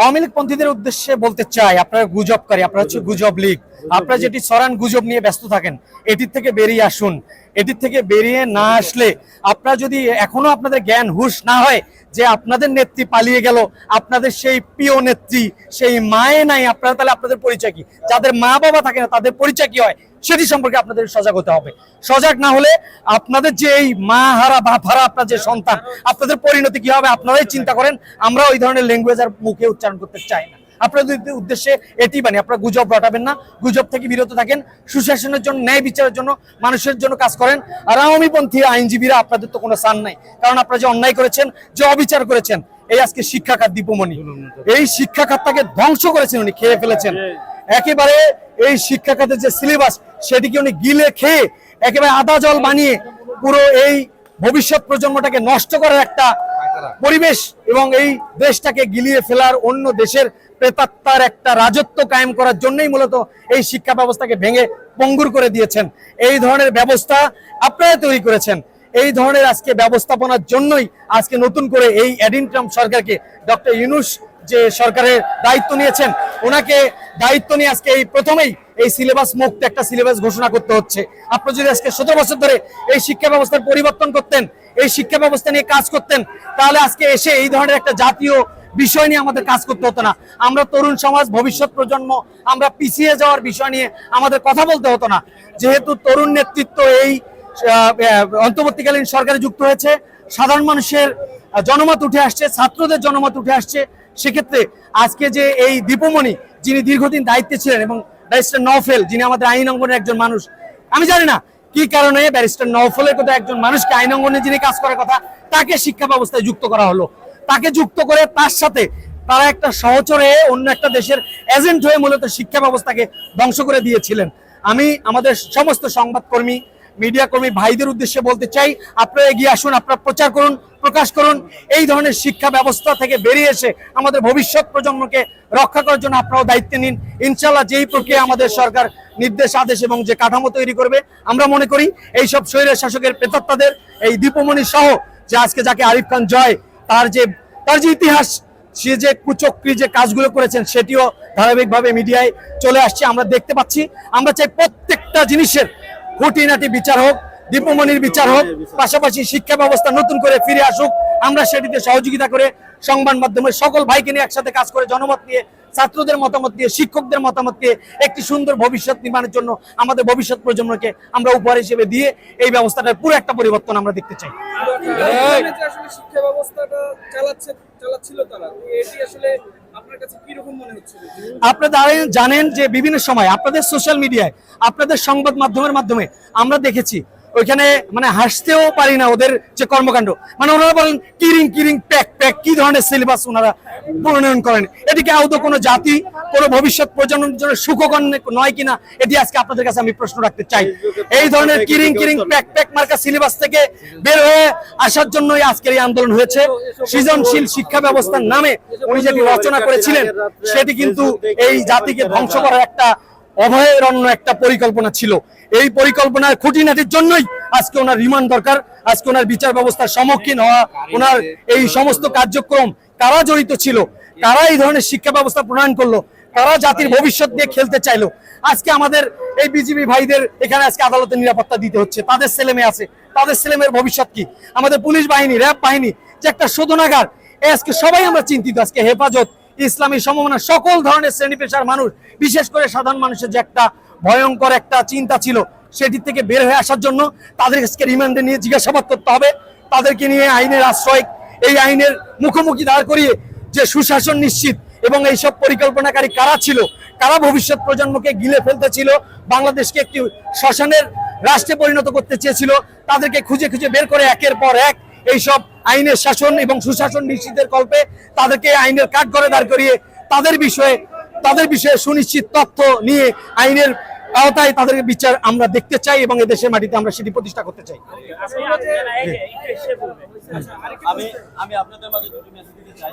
আওয়ামী লীগ পন্থীদের উদ্দেশ্যে বলতে চাই, আপনারা করে আপনারা হচ্ছে গুজব লীগ। আপনারা যেটি সরান গুজব নিয়ে ব্যস্ত থাকেন, এটির থেকে বেরিয়ে আসুন। এটির থেকে বেরিয়ে না আসলে আপনারা যদি এখনও আপনাদের জ্ঞান হুশ না হয় যে আপনাদের নেত্রী পালিয়ে গেল, আপনাদের সেই প্রিয় নেত্রী, সেই মায়ে নাই, আপনারা তাহলে আপনাদের পরিচয় কি? যাদের মা বাবা থাকে না, তাদের পরিচয় কি হয়? সেটি সম্পর্কে আপনাদের সজাগ হতে হবে। সজাগ না হলে আপনাদের যে এই মা হারা বাপ হারা আপনার যে সন্তান, আপনাদের পরিণতি কি হবে? আপনারাই চিন্তা করেন। আমরা ওই ধরনের ল্যাঙ্গুয়েজ আর মুখে উচ্চারণ করতে চাই না। আপনাদের উদ্দেশ্যে এটি বানি আপনারা গুজব রটাবেন না। গুজব থেকে বিরত থাকেন। সুশাসনের জন্য, ন্যায় বিচারের জন্য, মানুষের জন্য কাজ করেন। আর আওয়ামীপন্থী আইনজীবীরা আপনাদের তো কোনো সান নাই। কারণ আপনারা যে অন্যায় করেছেন, যে অবিচার করেছেন, এই আজকে শিক্ষা খাত দীপমণি। এই শিক্ষা খাতটাকে ধ্বংস করেছেন উনি, খেয়ে ফেলেছেন। একেবারে এই শিক্ষা খাতের যে সিলেবাস সেটিকে উনি গিলে খেয়ে একেবারে আদা জল বানিয়ে পুরো এই ভবিষ্যৎ প্রজন্মটাকে নষ্ট করার একটা পরিবেশ এবং এই দেশটাকে গিলিয়ে ফেলার অন্য দেশের প্রেতাত্মার একটা রাজত্ব কায়েম করার জন্যই মূলত এই শিক্ষা ব্যবস্থাকে ভেঙে পঙ্গুর করে দিয়েছেন। এই ধরনের ব্যবস্থা আপনারা তৈরি করেছেন। এই ধরনের আজকে ব্যবস্থাপনার জন্যই আজকে নতুন করে এই অ্যাডিন অ্যাডিনট্রাম সরকারকে ডক্টর ইউনুস যে সরকারের দায়িত্ব নিয়েছেন, ওনাকে দায়িত্ব নিয়ে আজকে এই প্রথমেই এই সিলেবাস মুক্ত একটা সিলেবাস ঘোষণা করতে হচ্ছে। আপনি যদি আজকে সতেরো বছর ধরে এই শিক্ষা ব্যবস্থার পরিবর্তন করতেন, এই শিক্ষা ব্যবস্থা নিয়ে কাজ করতেন, তাহলে আজকে এসে এই ধরনের একটা জাতীয় বিষয় নিয়ে আমাদের কাজ করতে হতো না। আমরা তরুণ সমাজ, ভবিষ্যৎ প্রজন্ম, আমরা পিছিয়ে যাওয়ার বিষয় নিয়ে আমাদের কথা বলতে হতো না। যেহেতু তরুণ নেতৃত্ব এই অন্তর্বর্তীকালীন সরকারে যুক্ত হয়েছে, সাধারণ মানুষের জনমত উঠে আসছে, ছাত্রদের জনমত উঠে আসছে, সেক্ষেত্রে আজকে যে এই দীপমণি, যিনি দীর্ঘদিন দায়িত্বে ছিলেন এবং ব্যারিস্টার নওফেল, যিনি আমাদের আইন অঙ্গনের একজন মানুষ, আমি জানি না কি কারণে ব্যারিস্টার নওফলের কথা একজন মানুষকে আইন অঙ্গনে যিনি কাজ করার কথা, তাকে শিক্ষা ব্যবস্থায় যুক্ত করা হলো। তাকে যুক্ত করে তার সাথে তারা একটা সহচরে অন্য একটা দেশের এজেন্ট হয়ে মূলত শিক্ষা ব্যবস্থাকে ধ্বংস করে দিয়েছিলেন। আমি আমাদের সমস্ত সংবাদকর্মী মিডিয়া কর্মী ভাইদের উদ্দেশ্যে বলতে চাই, আপনারা এগিয়ে আসুন, আপনারা প্রচার করুন, প্রকাশ করুন। এই ধরনের শিক্ষা ব্যবস্থা থেকে বেরিয়ে এসে আমাদের ভবিষ্যৎ প্রজন্মকে রক্ষা করার জন্য আপনারাও দায়িত্ব নিন। ইনশাল্লাহ যেই প্রক্রিয়া আমাদের সরকার নির্দেশ, আদেশ এবং যে কাঠামো তৈরি করবে, আমরা মনে করি এই সব শৈরের শাসকের প্রেতাত্মাদের, এই দীপমণি সহ যে আজকে যাকে আরিফ খান জয় তার যে তার যে ইতিহাস, সে যে কুচক্রি যে কাজগুলো করেছেন, সেটিও ধারাবাহিকভাবে মিডিয়ায় চলে আসছে, আমরা দেখতে পাচ্ছি। আমরা চাই প্রত্যেকটা জিনিসের খুঁটিনাটি বিচার হোক, দীপমণির বিচার হোক, পাশাপাশি শিক্ষা ব্যবস্থা নতুন করে ফিরে আসুক। আমরা সেটিতে সহযোগিতা করে সংবাদ মাধ্যমের সকল ভাইকে নিয়ে একসাথে কাজ করে জনমত নিয়ে ছাত্রদের মতামত দিয়ে শিক্ষকদের মতামত দিয়ে একটি সুন্দর ভবিষ্যৎ নির্মাণের জন্য আমাদের ভবিষ্যৎ প্রজন্মকে আমরা উপহার হিসেবে দিয়ে এই ব্যবস্থাটার পুরো একটা পরিবর্তন আমরা দেখতে চাই। বর্তমানে যে আসলে শিক্ষা ব্যবস্থাটা চালাচ্ছে চালাচ্ছিল তারা। এটি আসলে আপনার জানেন যে বিভিন্ন সময় আপনাদের সোশ্যাল মিডিয়ায় আপনাদের সংবাদ মাধ্যমের মাধ্যমে আমরা দেখেছি ওইখানে মানে হাসতেও পারি না ওদের যে কর্মকাণ্ড। মানে ওনারা বলেন, কিরিং কিরিং, প্যাক প্যাক, কি ধরনের সিলেবাস ওনারা প্রণয়ন করেন? এটিকে আদৌ কোনো জাতি, কোনো ভবিষ্যৎ প্রজন্মের জন্য সুখকর নয় কিনা, এটি আজকে আপনাদের কাছে আমি প্রশ্ন রাখতে চাই। এই ধরনের কিরিং কিরিং, প্যাক প্যাক মার্কা সিলেবাস থেকে বের হয়ে আসার জন্যই আজকের এই আন্দোলন হয়েছে। সৃজনশীল শিক্ষা ব্যবস্থার নামে উনি যেটি রচনা করেছিলেন, সেটি কিন্তু এই জাতিকে ধ্বংস করার একটা অভয়ারণ্য একটা পরিকল্পনা ছিল। এই পরিকল্পনার খুঁটিনাটির জন্যই আজকে ওনার রিমান্ড দরকার, আজকে ওনার বিচার ব্যবস্থার সম্মুখীন হওয়া, ওনার এই সমস্ত কার্যক্রম কারা জড়িত ছিল, কারা এই ধরনের শিক্ষা ব্যবস্থা প্রণয়ন করল, কারা জাতির ভবিষ্যৎ নিয়ে খেলতে চাইলো। আজকে আমাদের এই বিজিবি ভাইদের এখানে আজকে আদালতে নিরাপত্তা দিতে হচ্ছে। তাদের ছেলে মেয়ে আছে। তাদের ছেলে মেয়ের ভবিষ্যৎ কি? আমাদের পুলিশ বাহিনী, র্যাব বাহিনী, যে একটা শোধনাগার আজকে সবাই আমরা চিন্তিত। আজকে হেফাজত ইসলামী সমমনা সকল ধরনের শ্রেণি পেশার মানুষ, বিশেষ করে সাধারণ মানুষের যে একটা ভয়ঙ্কর একটা চিন্তা ছিল সেটি থেকে বের হয়ে আসার জন্য তাদের আজকে রিমান্ডে নিয়ে জিজ্ঞাসাবাদ করতে হবে। তাদেরকে নিয়ে আইনের আশ্রয়, এই আইনের মুখোমুখি দাঁড় করিয়ে যে সুশাসন নিশ্চিত এবং এইসব পরিকল্পনাকারী কারা ছিল, কারা ভবিষ্যৎ প্রজন্মকে গিলে ফেলতে ছিল, বাংলাদেশকে একটি শ্মশানের রাষ্ট্রে পরিণত করতে চেয়েছিল, তাদেরকে খুঁজে খুঁজে বের করে একের পর এক এইসব আইনের শাসন এবং সুশাসন নিশ্চিতের কল্পে তাদেরকে আইনের কাঠ করে দাঁড় করিয়ে তাদের বিষয়ে তাদের বিষয়ে সুনিশ্চিত তথ্য নিয়ে আইনের আওতায় তাদের বিচার আমরা দেখতে চাই এবং এদেশের মাটিতে আমরা সেটি প্রতিষ্ঠা করতে চাই। আমি আমি আপনাদের মাঝে দুটি মেসেজ দিতে চাই